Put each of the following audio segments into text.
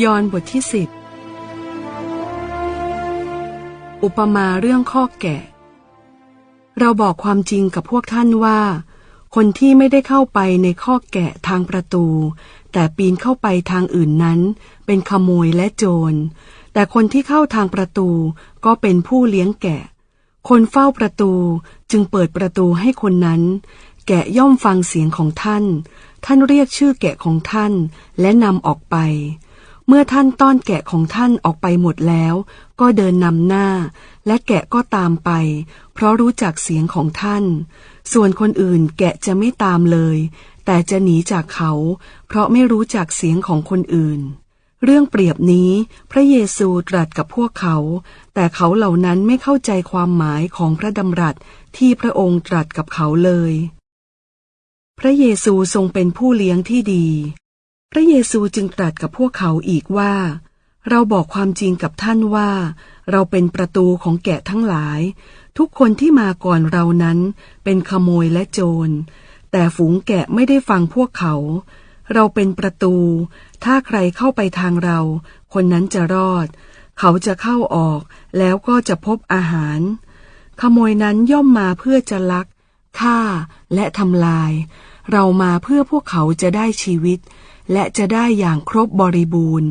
ยอนบทที่สิบอุปมาเรื่องข้อแกะเราบอกความจริงกับพวกท่านว่า คนที่ไม่ได้เข้าไปในข้อแกะทางประตู แต่ปีนเข้าไปทางอื่นนั้น เป็นขโมยและโจร แต่คนที่เข้าทางประตูก็เป็นผู้เลี้ยงแกะ คนเฝ้าประตูจึงเปิดประตูให้คนนั้น แกะย่อมฟังเสียงของท่าน ท่านเรียกชื่อแกะของท่านและนำออกไป เมื่อท่านต้อนแกะของท่านออกไปหมดแล้ว ก็เดินนำหน้า และแกะก็ตามไป เพราะรู้จักเสียงของท่าน ส่วนคนอื่นแกะจะไม่ตามเลย แต่จะหนีจากเขา เพราะไม่รู้จักเสียงของคนอื่น เรื่องเปรียบนี้ พระเยซูตรัสกับพวกเขา แต่เขาเหล่านั้นไม่เข้าใจความหมายของพระดำรัสที่พระองค์ตรัสกับเขาเลย พระเยซูทรงเป็นผู้เลี้ยงที่ดี พระเยซูจึงตรัสกับพวกเขาอีกว่า เราบอกความจริงกับท่านว่า เราเป็นประตูของแกะทั้งหลาย ทุกคนที่มาก่อนเรานั้น เป็นขโมยและโจร แต่ฝูงแกะไม่ได้ฟังพวกเขา เราเป็นประตู ถ้าใครเข้าไปทางเรา คนนั้นจะรอด เขาจะเข้าออกแล้วก็จะพบอาหาร ขโมยนั้นย่อมมาเพื่อจะลักฆ่าและทำลาย เรามาเพื่อพวกเขาจะได้ชีวิตและจะได้อย่างครบบริบูรณ์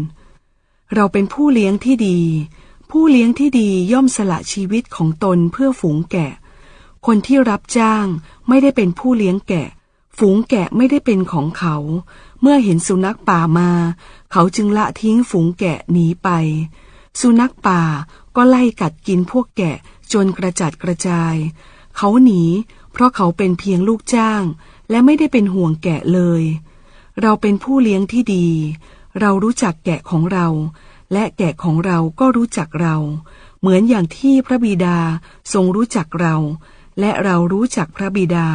เราเป็นผู้เลี้ยงที่ดี ผู้เลี้ยงที่ดีย่อมสละชีวิตของตนเพื่อฝูงแกะ คนที่รับจ้างไม่ได้เป็นผู้เลี้ยงแกะ ฝูงแกะไม่ได้เป็นของเขา เมื่อเห็นสุนัขป่ามา เขาจึงละทิ้งฝูงแกะหนีไป สุนัขป่าก็ไล่กัดกินพวกแกะจนกระจัดกระจาย เขาหนี เพราะเขาเป็นเพียงลูกจ้าง และไม่ได้เป็นห่วงแกะเลย เราเป็นผู้เลี้ยงที่ดี เรารู้จักแกะของเรา และแกะของเราก็รู้จักเรา เหมือนอย่างที่พระบิดาทรงรู้จักเรา และเรารู้จักพระบิดา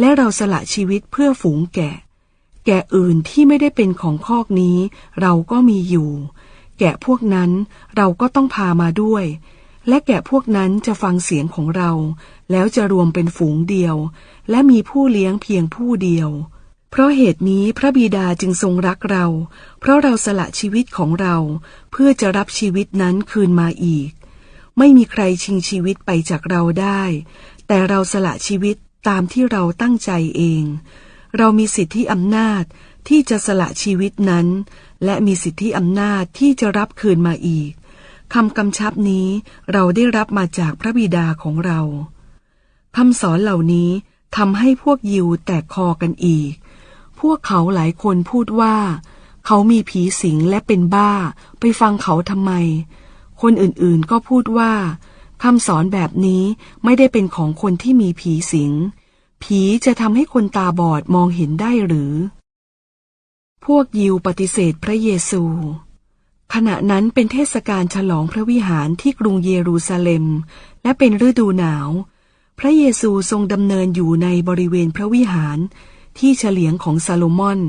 และเราสละชีวิตเพื่อฝูงแกะ แกะอื่นที่ไม่ได้เป็นของคอกนี้ เราก็มีอยู่ แกะพวกนั้นเราก็ต้องพามาด้วย และแกะพวกนั้นจะฟังเสียงของเรา แล้วจะรวมเป็นฝูงเดียว และมีผู้เลี้ยงเพียงผู้เดียว เพราะเหตุนี้พระบิดาจึงทรงรักเรา เพราะเราสละชีวิตของเรา เพื่อจะรับชีวิตนั้นคืนมาอีก ไม่มีใครชิงชีวิตไปจากเราได้ แต่เราสละชีวิตตามที่เราตั้งใจเอง เรามีสิทธิอำนาจที่จะสละชีวิตนั้น และมีสิทธิอำนาจที่จะรับคืนมาอีกคำกำชับนี้เราได้รับมาจากพระบิดาของเราคำสอนเหล่านี้ทำให้พวกยิวแตกคอกันอีก พวกเขาหลายคนพูดว่า เขามีผีสิงและเป็นบ้า ไปฟังเขาทำไม คนอื่นๆก็พูดว่าคำสอนแบบนี้ไม่ได้เป็นของคนที่มีผีสิง ผีจะทำให้คนตาบอดมองเห็นได้หรือ พวกยิวปฏิเสธพระเยซู ขณะนั้นเป็นเทศกาลฉลองพระวิหารที่กรุงเยรูซาเล็ม และเป็นฤดูหนาว พระเยซูทรงดำเนินอยู่ในบริเวณพระวิหาร ที่เฉลียงของซาโลมอน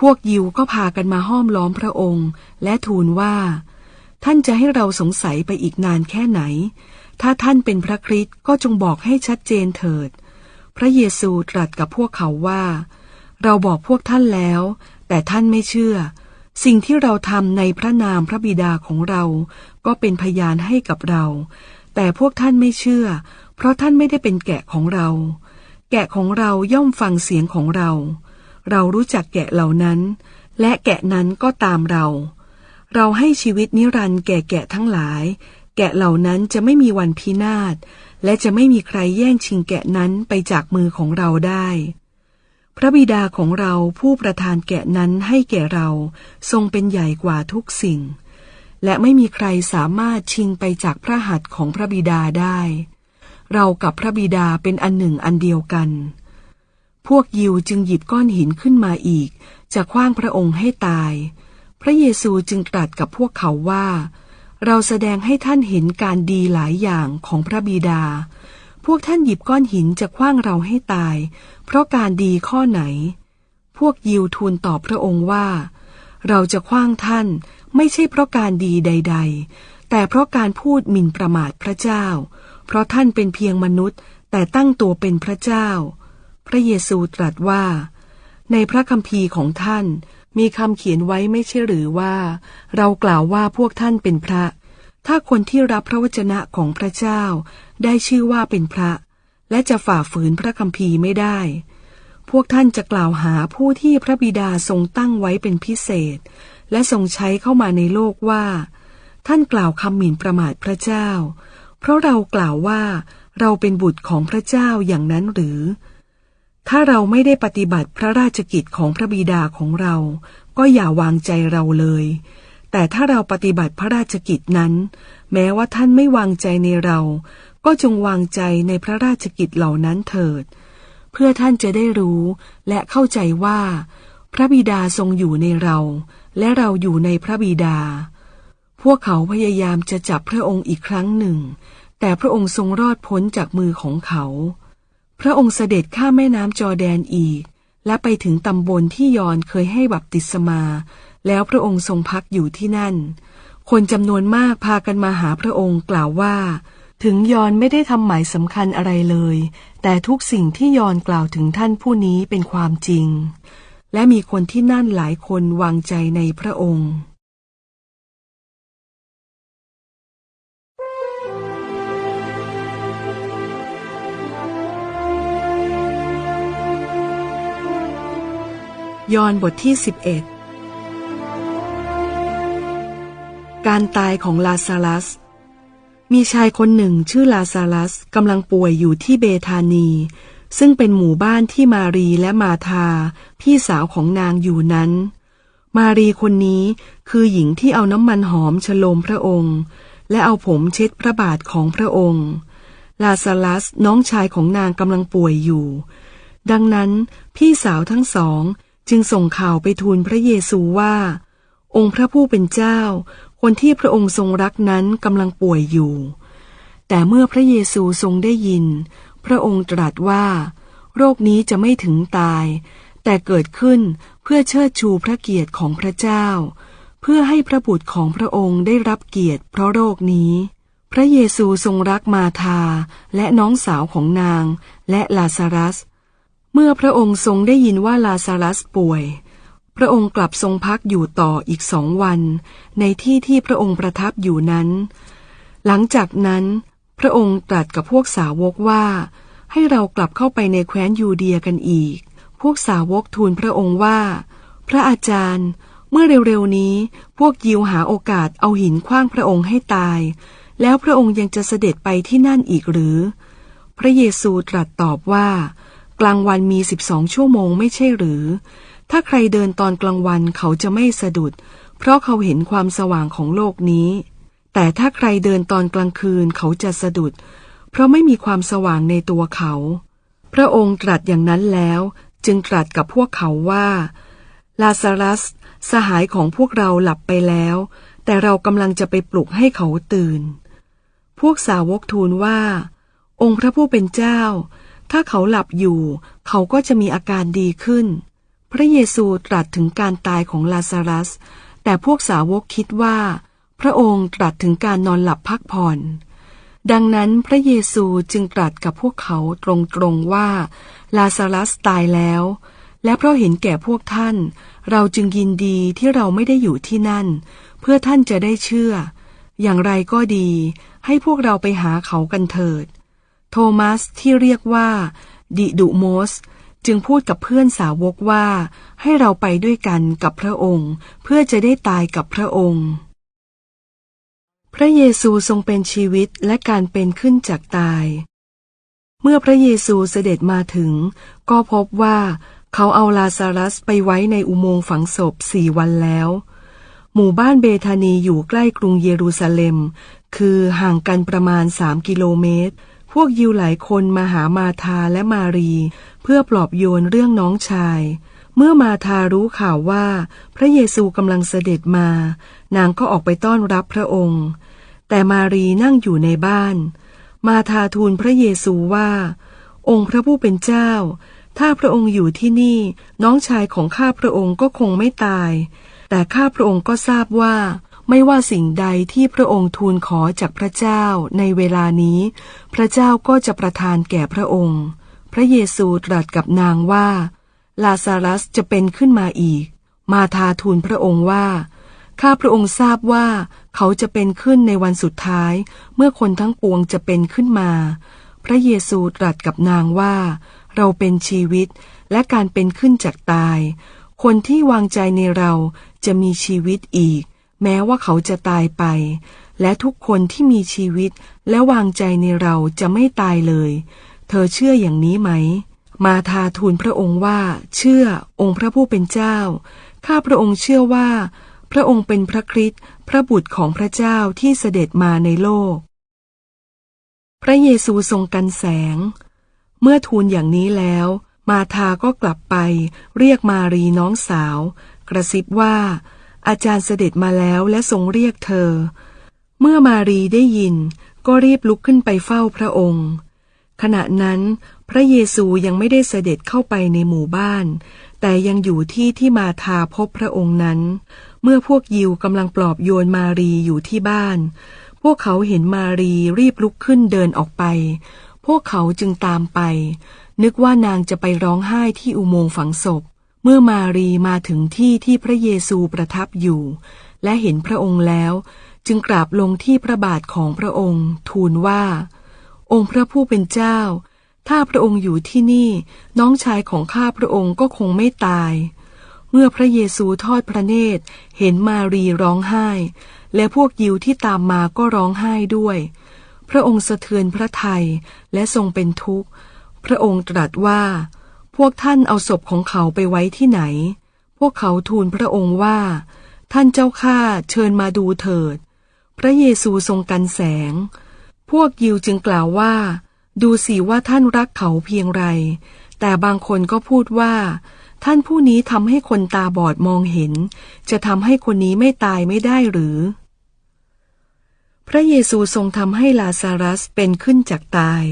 พวกยิวก็พากันมาห้อมล้อมพระองค์ และทูลว่า ท่านจะให้เราสงสัยไปอีกนานแค่ไหน ถ้าท่านเป็นพระคริสต์ก็จงบอกให้ชัดเจนเถิด พระเยซูตรัสกับพวกเขาว่า เราบอกพวกท่านแล้ว แต่ท่านไม่เชื่อ สิ่งที่เราทำในพระนามพระบิดาของเรา ก็เป็นพยานให้กับเรา แต่พวกท่านไม่เชื่อ เพราะท่านไม่ได้เป็นแกะของเรา แกะของเราย่อมฟังเสียงของเรา เรารู้จักแกะเหล่านั้น และแกะนั้นก็ตามเรา เราให้ชีวิตนิรันดร์แก่แกะทั้งหลาย แกะเหล่านั้นจะไม่มีวันพินาศ และจะไม่มีใครแย่งชิงแกะนั้นไปจากมือของเราได้ พระบิดาของเราผู้ประทานแกะนั้นให้แก่เราทรงเป็นใหญ่กว่าทุกสิ่ง และไม่มีใครสามารถชิงไปจากพระหัตถ์ของพระบิดาได้ เรากับพระบิดาเป็นอันหนึ่งอันเดียวกัน พวกยิวจึงหยิบก้อนหินขึ้นมาอีก จะคว้างพระองค์ให้ตาย พระเยซูจึงตรัสกับพวกเขาว่า เราแสดงให้ท่านเห็นการดีหลายอย่างของพระบิดา พวกท่านหยิบก้อนหินจะคว้างเราให้ตาย เพราะการดีข้อไหน พวกยิวทูลตอบพระองค์ว่า เราจะคว้างท่านไม่ใช่เพราะการดีใด ๆ แต่เพราะการพูดหมิ่นประมาทพระเจ้า เพราะท่านเป็นเพียงมนุษย์ แต่ตั้งตัวเป็นพระเจ้า พระเยซูตรัสว่า ในพระคัมภีร์ของท่าน มีคำเขียนไว้ไม่ใช่หรือว่า เรากล่าวว่าพวกท่านเป็นพระ ถ้าคนที่รับพระวจนะของพระเจ้า ได้ชื่อว่าเป็นพระ และจะฝ่าฝืนพระคัมภีร์ไม่ได้พวกท่านจะกล่าวหาผู้ที่พระบิดาทรงตั้งไว้เป็นพิเศษ และทรงใช้เข้ามาในโลกว่า ท่านกล่าวคำหมิ่นประมาทพระเจ้า เพราะเรากล่าวว่าเราเป็นบุตรของพระเจ้าอย่างนั้นหรือ ถ้าเราไม่ได้ปฏิบัติพระราชกิจของพระบิดาของเรา ก็อย่าวางใจเราเลย แต่ถ้าเราปฏิบัติพระราชกิจนั้น แม้ว่าท่านไม่วางใจในเรา ก็จงวางใจในพระราชกิจเหล่านั้นเถิด เพื่อท่านจะได้รู้และเข้าใจว่า พระบิดาทรงอยู่ในเรา และเราอยู่ในพระบิดา พวกเขาพยายามจะจับพระองค์อีกครั้งหนึ่ง แต่พระองค์ทรงรอดพ้นจากมือของเขา พระองค์เสด็จข้ามแม่น้ำจอแดนอีก และไปถึงตำบลที่ยอนเคยให้บัพติศมา แล้วพระองค์ทรงพักอยู่ที่นั่น คนจำนวนมากพากันมาหาพระองค์กล่าวว่า ถึงยอนไม่ได้ทำหมายสำคัญอะไรเลย แต่ทุกสิ่งที่ยอนกล่าวถึงท่านผู้นี้เป็นความจริง และมีคนที่นั่นหลายคนวางใจในพระองค์ ยอห์นบทที่ 11 การตายของลาซาลัส มีชายคนหนึ่งชื่อลาซาลัสกำลังป่วยอยู่ที่เบธานี ซึ่งเป็นหมู่บ้านที่มารีและมาธา พี่สาวของนางอยู่นั้น มารีคนนี้คือหญิงที่เอาน้ำมันหอมฉโลมพระองค์ และเอาผมเช็ดพระบาทของพระองค์ ลาซาลัสน้องชายของนางกำลังป่วยอยู่ ดังนั้นพี่สาวทั้งสอง จึงส่งข่าวไปทูลพระเยซูว่า องค์พระผู้เป็นเจ้า คนที่พระองค์ทรงรักนั้นกำลังป่วยอยู่ แต่เมื่อพระเยซูทรงได้ยิน พระองค์ตรัสว่า โรคนี้จะไม่ถึงตาย แต่เกิดขึ้นเพื่อเชิดชูพระเกียรติของพระเจ้า เพื่อให้พระบุตรของพระองค์ได้รับเกียรติเพราะโรคนี้พระเยซูทรงรักมาธาและน้องสาวของนางและลาซารัส เมื่อพระองค์ทรงได้ยินว่าลาซารัสป่วย พระองค์กลับทรงพักอยู่ต่ออีกสองวัน ในที่ที่พระองค์ประทับอยู่นั้น หลังจากนั้น พระองค์ตรัสกับพวกสาวกว่า ให้เรากลับเข้าไปในแคว้นยูเดียกันอีก พวกสาวกทูลพระองค์ว่า พระอาจารย์ เมื่อเร็วๆนี้ พวกยิวหาโอกาสเอาหินคว้างพระองค์ให้ตาย แล้วพระองค์ยังจะเสด็จไปที่นั่นอีกหรือ พระเยซูตรัสตอบว่า กลางวันมีสิบสองชั่วโมงไม่ใช่หรือ ถ้าใครเดินตอนกลางวันเขาจะไม่สะดุด เพราะเขาเห็นความสว่างของโลกนี้ แต่ถ้าใครเดินตอนกลางคืนเขาจะสะดุด เพราะไม่มีความสว่างในตัวเขา พระองค์ตรัสอย่างนั้นแล้ว จึงตรัสกับพวกเขาว่าลาซารัส สหายของพวกเราหลับไปแล้ว แต่เรากำลังจะไปปลุกให้เขาตื่น พวกสาวกทูลว่า องค์พระผู้เป็นเจ้า ถ้าเขาหลับอยู่ เขาก็จะมีอาการดีขึ้น พระเยซูตรัสถึงการตายของลาซารัส แต่พวกสาวกคิดว่า พระองค์ตรัสถึงการนอนหลับพักผ่อน ดังนั้นพระเยซูจึงตรัสกับพวกเขาตรงๆว่า ลาซารัสตายแล้ว และเพราะเห็นแก่พวกท่าน เราจึงยินดีที่เราไม่ได้อยู่ที่นั่น เพื่อท่านจะได้เชื่อ อย่างไรก็ดี ให้พวกเราไปหาเขากันเถิด โทมัสที่เรียกว่าดิดุโมสจึงพูดกับเพื่อนสาวกว่า ให้เราไปด้วยกันกับพระองค์ เพื่อจะได้ตายกับพระองค์ พระเยซูทรงเป็นชีวิตและการเป็นขึ้นจากตาย เมื่อพระเยซูเสด็จมาถึง ก็พบว่าเขาเอาลาซารัสไปไว้ในอุโมงค์ฝังศพสี่วันแล้ว หมู่บ้านเบธานีอยู่ใกล้กรุงเยรูซาเล็ม คือห่างกันประมาณสามกิโลเมตร พวกยิวหลายคนมาหามาธาและมารี เพื่อปลอบโยนเรื่องน้องชาย เมื่อมาธารู้ข่าวว่า พระเยซูกำลังเสด็จมา นางก็ออกไปต้อนรับพระองค์ แต่มารีนั่งอยู่ในบ้าน มาธาทูลพระเยซูว่า องค์พระผู้เป็นเจ้า ถ้าพระองค์อยู่ที่นี่ น้องชายของข้าพระองค์ก็คงไม่ตาย แต่ข้าพระองค์ก็ทราบว่า ไม่ว่าสิ่งใดที่พระองค์ทูลขอจากพระเจ้าในเวลานี้ พระเจ้าก็จะประทานแก่พระองค์ พระเยซูตรัสกับนางว่า ลาซารัสจะเป็นขึ้นมาอีก มาทาทูลพระองค์ว่า ข้าพระองค์ทราบว่าเขาจะเป็นขึ้นในวันสุดท้าย เมื่อคนทั้งปวงจะเป็นขึ้นมา พระเยซูตรัสกับนางว่า เราเป็นชีวิตและการเป็นขึ้นจากตาย คนที่วางใจในเราจะมีชีวิตอีก แม้ว่าเขาจะตายไป และทุกคนที่มีชีวิตและวางใจในเราจะไม่ตายเลย เธอเชื่ออย่างนี้ไหม มาทาทูลพระองค์ว่า เชื่อองค์พระผู้เป็นเจ้า ข้าพระองค์เชื่อว่า พระองค์เป็นพระคริสต์พระบุตรของพระเจ้าที่เสด็จมาในโลก พระเยซูทรงกันแสง เมื่อทูลอย่างนี้แล้ว มาทาก็กลับไป เรียกมารีน้องสาว กระซิบว่า อาจารย์เสด็จมาแล้วและทรงเรียกเธอ เมื่อมารีได้ยิน ก็รีบลุกขึ้นไปเฝ้าพระองค์ ขณะนั้น พระเยซูยังไม่ได้เสด็จเข้าไปในหมู่บ้าน แต่ยังอยู่ที่ที่มาทาพบพระองค์นั้น เมื่อพวกยิวกำลังปลอบโยนมารีอยู่ที่บ้าน พวกเขาเห็นมารีรีบลุกขึ้นเดินออกไป พวกเขาจึงตามไป นึกว่านางจะไปร้องไห้ที่อุโมงค์ฝังศพ เมื่อมารีมาถึงที่ที่พระเยซูประทับอยู่ และเห็นพระองค์แล้ว จึงกราบลงที่พระบาทของพระองค์ ทูลว่า องค์พระผู้เป็นเจ้า ถ้าพระองค์อยู่ที่นี่ น้องชายของข้าพระองค์ก็คงไม่ตาย เมื่อพระเยซูทอดพระเนตร เห็นมารีร้องไห้ และพวกยิวที่ตามมาก็ร้องไห้ด้วย พระองค์สะเทือนพระทัยและทรงเป็นทุกข์ พระองค์ตรัสว่า พวกท่านเอาศพของเขาไปไว้ที่ไหน พวกเขาทูลพระองค์ว่า ท่านเจ้าข้าเชิญมาดูเถิด พระเยซูทรงกันแสง พวกยิวจึงกล่าวว่า ดูสิว่าท่านรักเขาเพียงไร แต่บางคนก็พูดว่า ท่านผู้นี้ทำให้คนตาบอดมองเห็น จะทำให้คนนี้ไม่ตายไม่ได้หรือ พระเยซูทรงทำให้ลาซารัสเป็นขึ้นจากตาย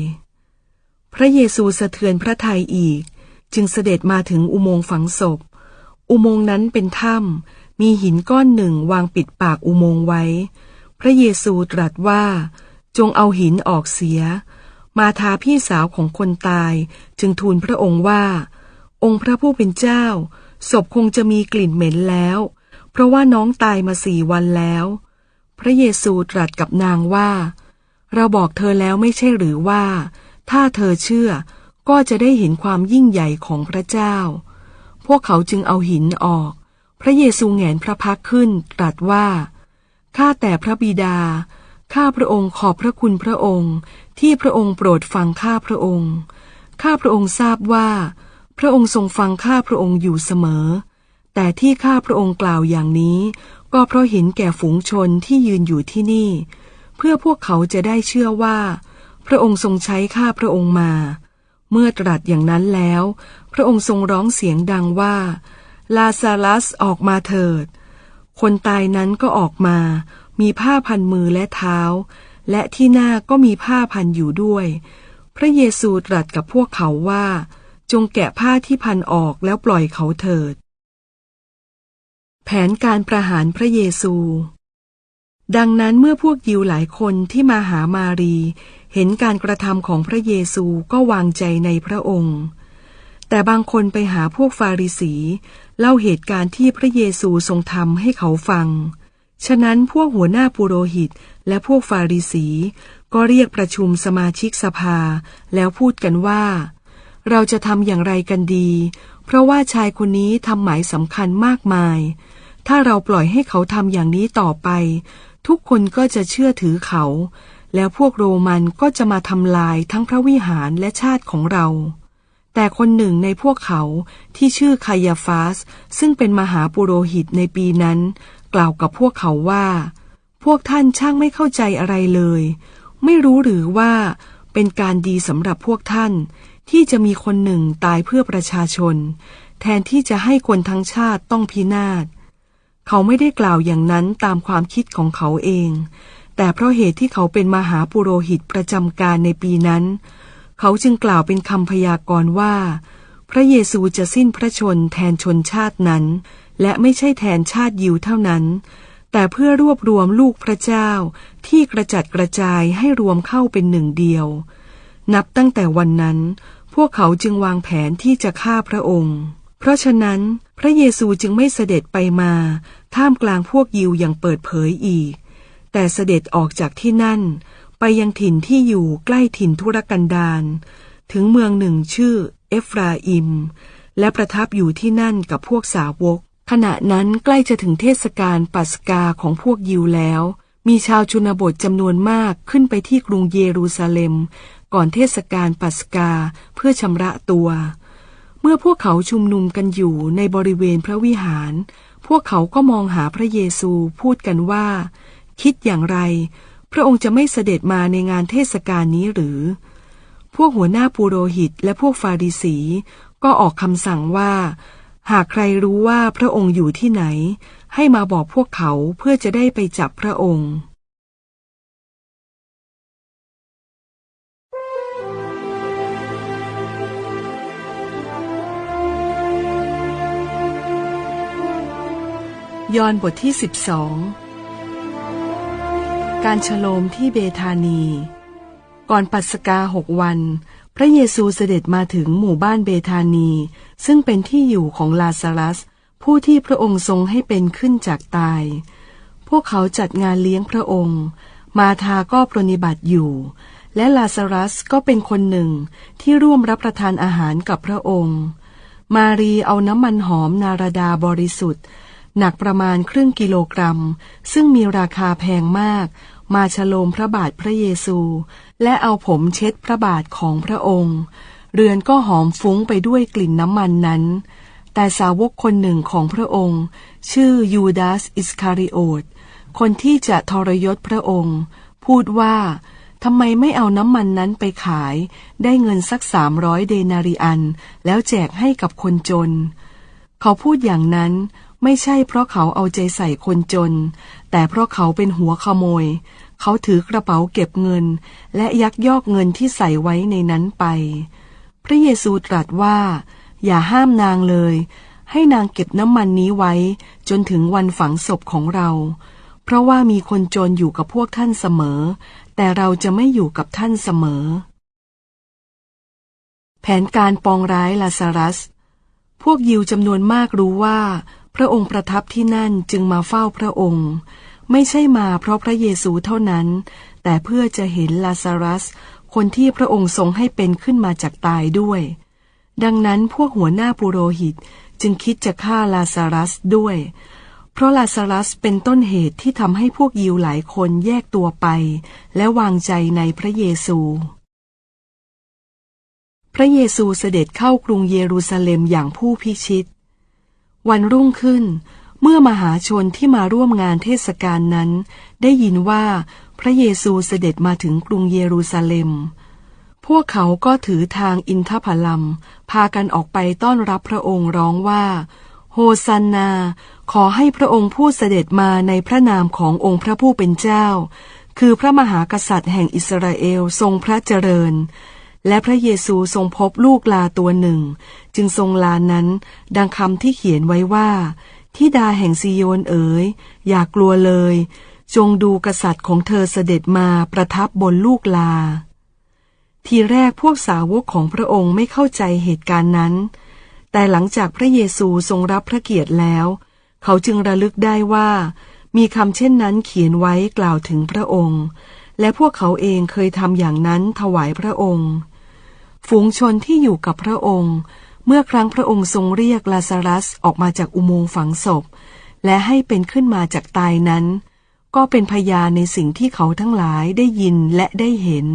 พระเยซูสะเทือนพระทัยอีก จึงเสด็จมาถึงอุโมงค์ฝังศพ อุโมงค์นั้นเป็นถ้ำมีหินก้อนหนึ่งวางปิดปากอุโมงค์ไว้ พระเยซูตรัสว่า จงเอาหินออกเสีย มาทาพี่สาวของคนตายจึงทูลพระองค์ว่า องค์พระผู้เป็นเจ้า ศพคงจะมีกลิ่นเหม็นแล้ว เพราะว่าน้องตายมาสี่วันแล้ว พระเยซูตรัสกับนางว่า เราบอกเธอแล้วไม่ใช่หรือว่า ถ้าเธอเชื่อ ก็จะได้เห็นความยิ่งใหญ่ของพระเจ้า พวกเขาจึงเอาหินออก พระเยซูแหงนพระพักขึ้นตรัสว่า ข้าแต่พระบิดา ข้าพระองค์ขอบพระคุณพระองค์ ที่พระองค์โปรดฟังข้าพระองค์ ข้าพระองค์ทราบว่า พระองค์ทรงฟังข้าพระองค์อยู่เสมอ แต่ที่ข้าพระองค์กล่าวอย่างนี้ ก็เพราะเห็นแก่ฝูงชนที่ยืนอยู่ที่นี่ เพื่อพวกเขาจะได้เชื่อว่า พระองค์ทรงใช้ข้าพระองค์มา เมื่อตรัสอย่างนั้นแล้ว พระองค์ทรงร้องเสียงดังว่า ลาซาลัสออกมาเถิด คนตายนั้นก็ออกมา มีผ้าพันมือและเท้า และที่หน้าก็มีผ้าพันอยู่ด้วย พระเยซูตรัสกับพวกเขาว่า จงแกะผ้าที่พันออกแล้วปล่อยเขาเถิด แผนการประหารพระเยซูดังนั้นเมื่อพวกยิวหลายคนที่มาหามารี เห็นการกระทำของพระเยซูก็วางใจในพระองค์ แต่บางคนไปหาพวกฟาริสี เล่าเหตุการณ์ที่พระเยซูทรงทำให้เขาฟัง ฉะนั้นพวกหัวหน้าปุโรหิตและพวกฟาริสี ก็เรียกประชุมสมาชิกสภา แล้วพูดกันว่า เราจะทำอย่างไรกันดี เพราะว่าชายคนนี้ทำหมายสำคัญมากมาย ถ้าเราปล่อยให้เขาทำอย่างนี้ต่อไป ทุกคนก็จะเชื่อถือเขา แล้วพวกโรมันก็จะมาทำลายทั้งพระวิหารและชาติของเรา แต่คนหนึ่งในพวกเขาที่ชื่อคายาฟาส ซึ่งเป็นมหาปุโรหิตในปีนั้น กล่าวกับพวกเขาว่า พวกท่านช่างไม่เข้าใจอะไรเลย ไม่รู้หรือว่าเป็นการดีสำหรับพวกท่าน ที่จะมีคนหนึ่งตายเพื่อประชาชน แทนที่จะให้คนทั้งชาติต้องพินาศเขาไม่ได้กล่าวอย่างนั้นตามความคิดของเขาเอง แต่เพราะเหตุที่เขาเป็นมหาปุโรหิตประจำการในปีนั้น เขาจึงกล่าวเป็นคำพยากรณ์ว่า พระเยซูจะสิ้นพระชนแทนชนชาตินั้น และไม่ใช่แทนชาติยิวเท่านั้น แต่เพื่อรวบรวมลูกพระเจ้าที่กระจัดกระจายให้รวมเข้าเป็นหนึ่งเดียว นับตั้งแต่วันนั้น พวกเขาจึงวางแผนที่จะฆ่าพระองค์ เพราะฉะนั้นพระเยซูจึงไม่เสด็จไปมา ท่ามกลางพวกยิวอย่างเปิดเผยอีก แต่เสด็จออกจากที่นั่น ไปยังถิ่นที่อยู่ใกล้ถิ่นทุรกันดารถึงเมืองหนึ่งชื่อเอฟราอิม และประทับอยู่ที่นั่นกับพวกสาวก ขณะนั้นใกล้จะถึงเทศกาลปัสกาของพวกยิวแล้ว มีชาวชนบทจำนวนมากขึ้นไปที่กรุงเยรูซาเล็ม ก่อนเทศกาลปัสกาเพื่อชำระตัว เมื่อพวกเขาชุมนุมกันอยู่ในบริเวณพระวิหาร พวกเขาก็มองหาพระเยซูพูดกันว่า คิดอย่างไร พระองค์จะไม่เสด็จมาในงานเทศกาลนี้หรือ พวกหัวหน้าปุโรหิตและพวกฟาริสี ก็ออกคำสั่งว่า หากใครรู้ว่าพระองค์อยู่ที่ไหน ให้มาบอกพวกเขาเพื่อจะได้ไปจับพระองค์ยอนบทที่สิบสอง การฉโลมที่เบธานี ก่อนปัสกาหกวัน พระเยซูเสด็จมาถึงหมู่บ้านเบธานี ซึ่งเป็นที่อยู่ของลาซารัส ผู้ที่พระองค์ทรงให้เป็นขึ้นจากตาย พวกเขาจัดงานเลี้ยงพระองค์ มาทาก็ปรนนิบัติอยู่ และลาซารัสก็เป็นคนหนึ่งที่ร่วมรับประทานอาหารกับพระองค์ มารีเอาน้ำมันหอมนาราดาบริสุทธิ์หนักประมาณครึ่งกิโลกรัม ซึ่งมีราคาแพงมาก มาฉโลมพระบาทพระเยซู และเอาผมเช็ดพระบาทของพระองค์ เรือนก็หอมฟุ้งไปด้วยกลิ่นน้ำมันนั้น แต่สาวกคนหนึ่งของพระองค์ ชื่อยูดาสอิสคาริโอตคนที่จะทรยศพระองค์ พูดว่าทำไมไม่เอาน้ำมันนั้นไปขาย ได้เงินสักสามร้อยเดนาริอัน แล้วแจกให้กับคนจน เขาพูดอย่างนั้นไม่ใช่เพราะเขาเอาใจใส่คนจน แต่เพราะเขาเป็นหัวขโมย เขาถือกระเป๋าเก็บเงิน และยักยอกเงินที่ใส่ไว้ในนั้นไป พระเยซูตรัสว่า อย่าห้ามนางเลย ให้นางเก็บน้ำมันนี้ไว้ จนถึงวันฝังศพของเรา เพราะว่ามีคนจนอยู่กับพวกท่านเสมอ แต่เราจะไม่อยู่กับท่านเสมอ แผนการปองร้ายลาซารัส พวกยิวจำนวนมากรู้ว่า พระองค์ประทับที่นั่นจึงมาเฝ้าพระองค์ ไม่ใช่มาเพราะพระเยซูเท่านั้น แต่เพื่อจะเห็นลาซารัส คนที่พระองค์ทรงให้เป็นขึ้นมาจากตายด้วย ดังนั้นพวกหัวหน้าปุโรหิตจึงคิดจะฆ่าลาซารัสด้วย เพราะลาซารัสเป็นต้นเหตุที่ทำให้พวกยิวหลายคนแยกตัวไป และวางใจในพระเยซู พระเยซูเสด็จเข้ากรุงเยรูซาเล็มอย่างผู้พิชิต วันรุ่งขึ้น เมื่อมหาชนที่มาร่วมงานเทศกาลนั้น ได้ยินว่าพระเยซูเสด็จมาถึงกรุงเยรูซาเล็ม พวกเขาก็ถือทางอินทผลัม พากันออกไปต้อนรับพระองค์ร้องว่า โฮซันนา ขอให้พระองค์ผู้เสด็จมาในพระนามขององค์พระผู้เป็นเจ้า คือพระมหากษัตริย์แห่งอิสราเอลทรงพระเจริญ และพระเยซูทรงพบลูกลาตัวหนึ่ง จึงทรงลานั้น ดังคำที่เขียนไว้ว่าทิดาแห่งซิโยนเอ๋ย อย่ากลัวเลย จงดูกษัตริย์ของเธอเสด็จมาประทับบนลูกลา ทีแรกพวกสาวกของพระองค์ไม่เข้าใจเหตุการณ์นั้น แต่หลังจากพระเยซูทรงรับพระเกียรติแล้ว เขาจึงระลึกได้ว่า มีคำเช่นนั้นเขียนไว้กล่าวถึงพระองค์ และพวกเขาเองเคยทำอย่างนั้นถวายพระองค์ ฝูงชนที่อยู่กับพระองค์ เมื่อครั้งพระองค์ทรงเรียกลาซารัสออกมาจากอุโมงค์ฝังศพ และให้เป็นขึ้นมาจากตายนั้น ก็เป็นพยานในสิ่งที่เขาทั้งหลายได้ยินและได้เห็น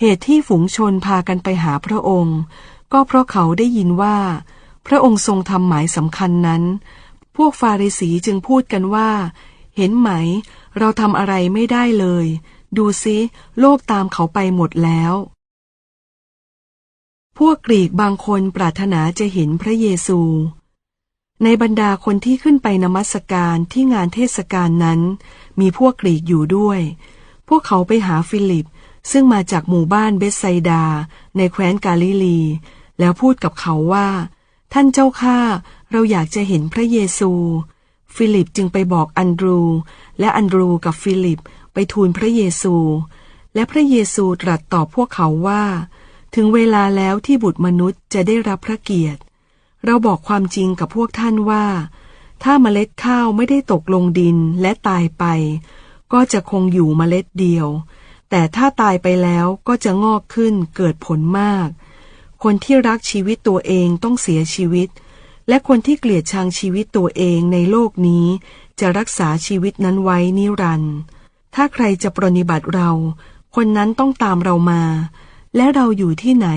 เหตุที่ฝูงชนพากันไปหาพระองค์ ก็เพราะเขาได้ยินว่า พระองค์ทรงทำหมายสำคัญนั้น พวกฟาริสีจึงพูดกันว่า เห็นไหม เราทำอะไรไม่ได้เลย ดูซิ โลกตามเขาไปหมดแล้ว พวกกรีกบางคนปรารถนาจะเห็นพระเยซู ในบรรดาคนที่ขึ้นไปนมัสการที่งานเทศกาลนั้น มีพวกกรีกอยู่ด้วย พวกเขาไปหาฟิลิป ซึ่งมาจากหมู่บ้านเบสไซดา ในแคว้นกาลิลี แล้วพูดกับเขาว่า ท่านเจ้าข้าเราอยากจะเห็นพระเยซู ฟิลิปจึงไปบอกอันดรู และอันดรูกับฟิลิปไปทูลพระเยซู และพระเยซูตรัสตอบพวกเขาว่า ถึงเวลาแล้วที่บุตรมนุษย์จะได้รับพระเกียรติ เราบอกความจริงกับพวกท่านว่า ถ้าเมล็ดข้าวไม่ได้ตกลงดินและตายไป ก็จะคงอยู่เมล็ดเดียว แต่ถ้าตายไปแล้วก็จะงอกขึ้นเกิดผลมาก คนที่รักชีวิตตัวเองต้องเสียชีวิต และคนที่เกลียดชังชีวิตตัวเองในโลกนี้ จะรักษาชีวิตนั้นไว้นิรันดร์ถ้าใครจะปรนนิบัติเรา คนนั้นต้องตามเรามา และเราอยู่ที่ไหน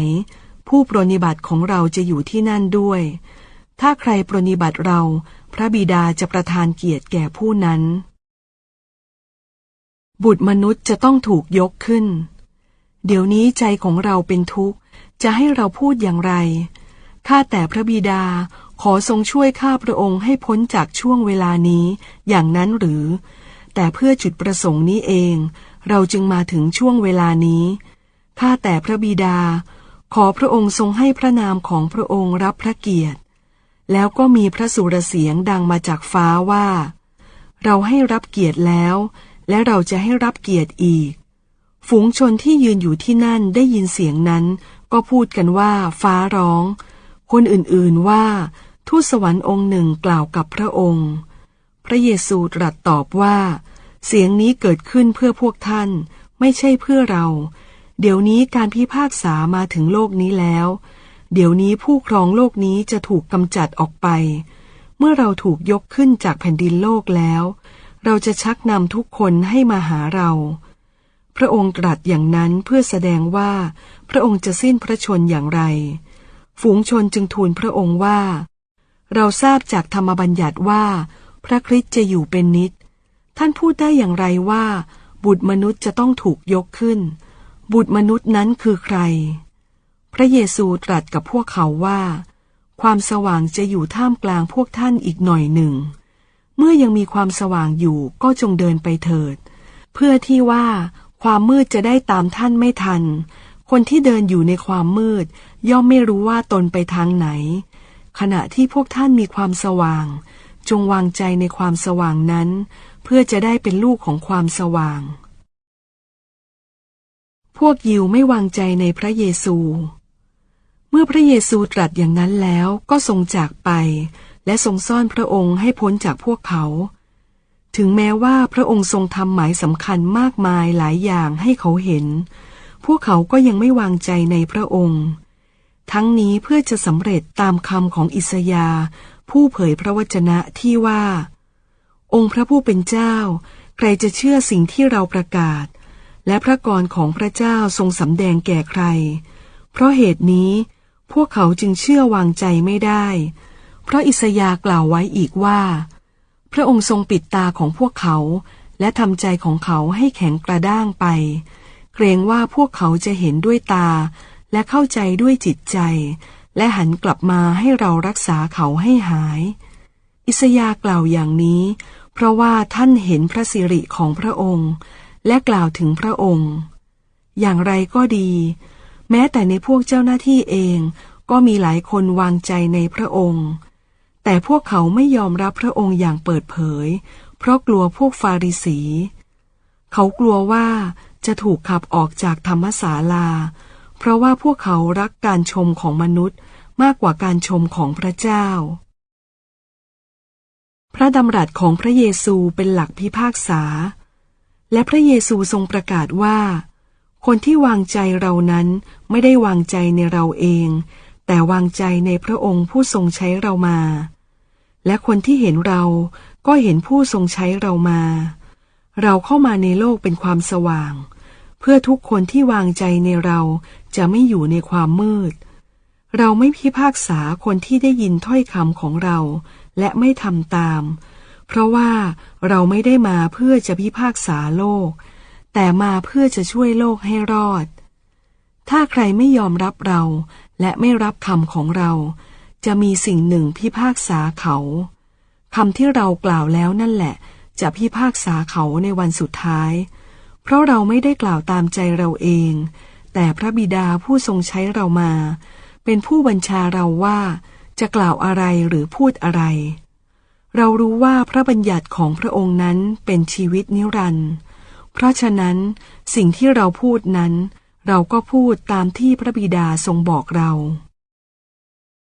ผู้ปรนนิบัติของเราจะอยู่ที่นั่นด้วย ถ้าใครปรนนิบัติเรา พระบิดาจะประทานเกียรติแก่ผู้นั้น บุตรมนุษย์จะต้องถูกยกขึ้น เดี๋ยวนี้ใจของเราเป็นทุกข์ จะให้เราพูดอย่างไร ข้าแต่พระบิดาขอทรงช่วยข้าพระองค์ให้พ้นจากช่วงเวลานี้ อย่างนั้นหรือ แต่เพื่อจุดประสงค์นี้เอง เราจึงมาถึงช่วงเวลานี้ ข้าแต่พระบิดา ขอพระองค์ทรงให้พระนามของพระองค์รับพระเกียรติ แล้วก็มีพระสุรเสียงดังมาจากฟ้าว่า เราให้รับเกียรติแล้ว และเราจะให้รับเกียรติอีก ฝูงชนที่ยืนอยู่ที่นั่นได้ยินเสียงนั้น ก็พูดกันว่าฟ้าร้อง คนอื่นๆว่า ทูตสวรรค์องค์หนึ่งกล่าวกับพระองค์ พระเยซูตรัสตอบว่า เสียงนี้เกิดขึ้นเพื่อพวกท่าน ไม่ใช่เพื่อเรา เดี๋ยวนี้การพิพากษามาถึงโลกนี้แล้ว เดี๋ยวนี้ผู้ครองโลกนี้จะถูกกำจัดออกไป เมื่อเราถูกยกขึ้นจากแผ่นดินโลกแล้ว เราจะชักนำทุกคนให้มาหาเรา พระองค์ตรัสอย่างนั้นเพื่อแสดงว่า พระองค์จะสิ้นพระชนอย่างไร ฝูงชนจึงทูลพระองค์ว่า เราทราบจากธรรมบัญญัติว่า พระคริสต์จะอยู่เป็นนิจท่านพูดได้อย่างไรว่า บุตรมนุษย์จะต้องถูกยกขึ้น บุตรมนุษย์นั้นคือใคร พระเยซูตรัสกับพวกเขาว่า ความสว่างจะอยู่ท่ามกลางพวกท่านอีกหน่อยหนึ่ง เมื่อยังมีความสว่างอยู่ก็จงเดินไปเถิด เพื่อที่ว่าความมืดจะได้ตามท่านไม่ทัน คนที่เดินอยู่ในความมืด ย่อมไม่รู้ว่าตนไปทางไหน ขณะที่พวกท่านมีความสว่าง จงวางใจในความสว่างนั้น เพื่อจะได้เป็นลูกของความสว่าง พวกยิวไม่วางใจในพระเยซู เมื่อพระเยซูตรัสอย่างนั้นแล้วก็ทรงจากไป และทรงซ่อนพระองค์ให้พ้นจากพวกเขา ถึงแม้ว่าพระองค์ทรงทำหมายสำคัญมากมายหลายอย่างให้เขาเห็น พวกเขาก็ยังไม่วางใจในพระองค์ ทั้งนี้เพื่อจะสำเร็จตามคำของอิสยาห์ผู้เผยพระวจนะที่ว่า องค์พระผู้เป็นเจ้า ใครจะเชื่อสิ่งที่เราประกาศ และพระกรของพระเจ้าทรงสำแดงแก่ใคร เพราะเหตุนี้พวกเขาจึงเชื่อวางใจไม่ได้ เพราะอิสยาห์กล่าวไว้อีกว่า พระองค์ทรงปิดตาของพวกเขา และทำใจของเขาให้แข็งกระด้างไป เกรงว่าพวกเขาจะเห็นด้วยตา และเข้าใจด้วยจิตใจ และหันกลับมาให้เรารักษาเขาให้หาย อิสยาห์กล่าวอย่างนี้ เพราะว่าท่านเห็นพระสิริของพระองค์ และกล่าวถึงพระองค์ อย่างไรก็ดี แม้แต่ในพวกเจ้าหน้าที่เองก็มีหลายคนวางใจในพระองค์ แต่พวกเขาไม่ยอมรับพระองค์อย่างเปิดเผย เพราะกลัวพวกฟาริสี เขากลัวว่าจะถูกขับออกจากธรรมศาลา เพราะว่าพวกเขารักการชมของมนุษย์มากกว่าการชมของพระเจ้า พระดำรัสของพระเยซูเป็นหลักพิพากษา และพระเยซูทรงประกาศว่า คนที่วางใจเรานั้นไม่ได้วางใจในเราเอง แต่วางใจในพระองค์ผู้ทรงใช้เรามา และคนที่เห็นเราก็เห็นผู้ทรงใช้เรามา เราเข้ามาในโลกเป็นความสว่าง เพื่อทุกคนที่วางใจในเราจะไม่อยู่ในความมืด เราไม่พิพากษาคนที่ได้ยินถ้อยคำของเรา และไม่ทำตาม เพราะว่าเราไม่ได้มาเพื่อจะพิพากษาโลก แต่มาเพื่อจะช่วยโลกให้รอด ถ้าใครไม่ยอมรับเราและไม่รับคำของเรา จะมีสิ่งหนึ่งพิพากษาเขาคำที่เรากล่าวแล้วนั่นแหละ จะพิพากษาเขาในวันสุดท้าย เพราะเราไม่ได้กล่าวตามใจเราเอง แต่พระบิดาผู้ทรงใช้เรามา เป็นผู้บัญชาเราว่า จะกล่าวอะไรหรือพูดอะไร เรารู้ว่าพระบัญญัติของพระองค์นั้นเป็นชีวิตนิรันดร์เพราะฉะนั้นสิ่งที่เราพูดนั้น เราก็พูดตามที่พระบิดาทรงบอกเรา